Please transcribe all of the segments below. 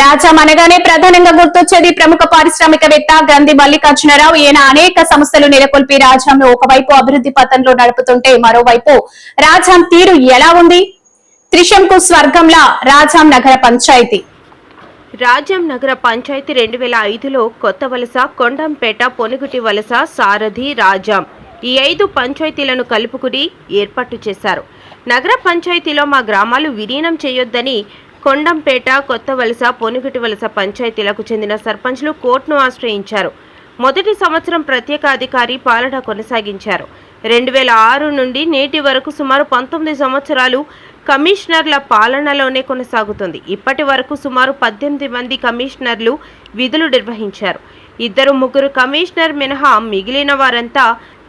రాజాం అనగానే ప్రధానంగా గుర్తొచ్చేది ప్రముఖ పారిశ్రామికవేత్త గంధి మల్లికార్జునరావు. ఈయన అనేక సంస్థలు నెలకొల్పి రాజాంను ఒకవైపు అభివృద్ధి పథంలో నడుపుతుంటే మరోవైపు రాజాం తీరు ఎలా ఉంది? త్రిశంకు స్వర్గంలా రాజాం నగర పంచాయతీ. రాజ్యం నగర పంచాయతీ రెండు వేల ఐదులో కొత్త వలస కొండంపేట పొనుగుటి వలస సారథి రాజాం ఈ ఐదు పంచాయతీలను కలుపుకుని ఏర్పాటు చేశారు. నగర పంచాయతీలో మా గ్రామాలు విలీనం చేయొద్దని కొండంపేట కొత్త వలస పొనుగుటి వలస పంచాయతీలకు చెందిన సర్పంచ్లు కోర్టును ఆశ్రయించారు. మొదటి సంవత్సరం ప్రత్యేక అధికారి పాలన కొనసాగించారు. రెండు వేల ఆరు నుండి నేటి వరకు సుమారు పంతొమ్మిది సంవత్సరాలు కమిషనర్ల పాలనలోనే కొనసాగుతుంది. ఇప్పటి వరకు సుమారు పద్దెనిమిది మంది కమిషనర్లు విధులు నిర్వహించారు. ఇద్దరు ముగ్గురు కమిషనర్ మినహా మిగిలిన వారంతా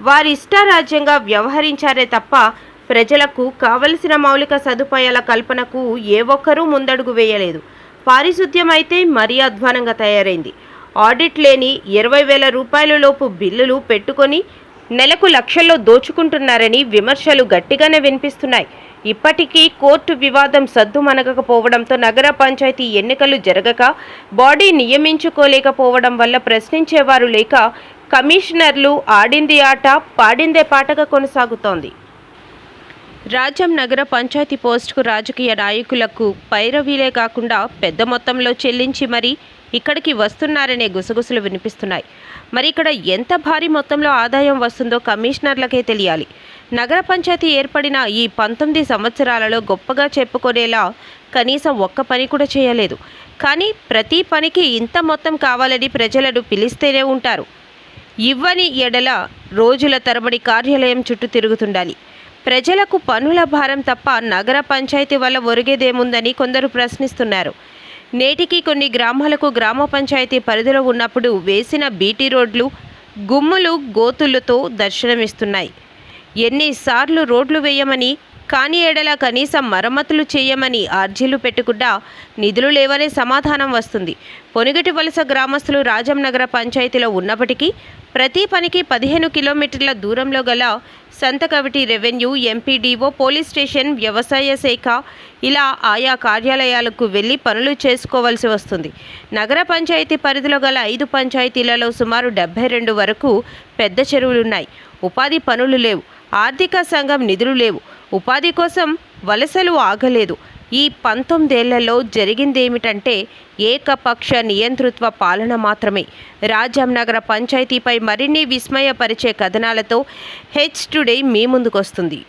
వారి ఇష్టారాజ్యంగా వ్యవహరించారే తప్ప ప్రజలకు కావలసిన మౌలిక సదుపాయాల కల్పనకు ఏ ఒక్కరూ ముందడుగు వేయలేదు. పారిశుద్ధ్యం అయితే మరీ అధ్వానంగా తయారైంది. ఆడిట్ లేని ఇరవై వేల రూపాయల లోపు బిల్లులు పెట్టుకొని నెలకు లక్షల్లో దోచుకుంటున్నారని విమర్శలు గట్టిగానే వినిపిస్తున్నాయి. ఇప్పటికీ కోర్టు వివాదం సద్దుమనగకపోవడంతో నగర పంచాయతీ ఎన్నికలు జరగక బాడీ నియమించుకోలేకపోవడం వల్ల ప్రశ్నించేవారు లేక కమిషనర్లు ఆడింది ఆట పాడిందే పాటగా కొనసాగుతోంది. రాజ్యం నగర పంచాయతీ పోస్టుకు రాజకీయ నాయకులకు పైరవీలే కాకుండా పెద్ద మొత్తంలో చెల్లించి మరీ ఇక్కడికి వస్తున్నారనే గుసగుసలు వినిపిస్తున్నాయి. మరి ఇక్కడ ఎంత భారీ మొత్తంలో ఆదాయం వస్తుందో కమిషనర్లకే తెలియాలి. నగర పంచాయతీ ఏర్పడిన ఈ పంతొమ్మిది సంవత్సరాలలో గొప్పగా చెప్పుకునేలా కనీసం ఒక్క పని కూడా చేయలేదు. కానీ ప్రతి పనికి ఇంత మొత్తం కావాలని ప్రజలను పిలిస్తేనే ఉంటారు. ఇవ్వని ఎడల రోజుల తరబడి కార్యాలయం చుట్టూ తిరుగుతుండాలి. ప్రజలకు పనుల భారం తప్ప నగర పంచాయతీ వల్ల ఒరిగేదేముందని కొందరు ప్రశ్నిస్తున్నారు. నేటికి కొన్ని గ్రామాలకు గ్రామ పంచాయతీ పరిధిలో ఉన్నప్పుడు వేసిన బీటీ రోడ్లు గుమ్ములు గోతులతో దర్శనమిస్తున్నాయి. ఎన్నిసార్లు రోడ్లు వేయమని కానీ ఏడల కనీసం మరమ్మతులు చేయమని అర్జీలు పెట్టుకుండా నిధులు లేవనే సమాధానం వస్తుంది. పొనుగటి వలస గ్రామస్తులు రాజం నగర పంచాయతీలో ఉన్నప్పటికీ ప్రతి పనికి పదిహేను కిలోమీటర్ల దూరంలో గల Santhakaviti revenue MPDO police station వ్యవసాయ శాఖ ఇలా ఆయా కార్యాలయాలకు వెళ్ళి పనులు చేసుకోవాల్సి వస్తుంది. నగర పంచాయతీ పరిధిలో గల ఐదు పంచాయతీలలో సుమారు డెబ్బై రెండు వరకు పెద్ద చెరువులున్నాయి. ఉపాధి పనులు లేవు. ఆర్థిక సంఘం నిధులు లేవు. ఉపాధి కోసం వలసలు ఆగలేదు. ఈ పంతొమ్మిదేళ్ళలో జరిగిందేమిటంటే ఏకపక్ష నియంతృత్వ పాలన మాత్రమే. రాజ్యం నగర పంచాయతీపై మరిన్ని విస్మయపరిచే కథనాలతో హెచ్ టుడే మీ ముందుకొస్తుంది.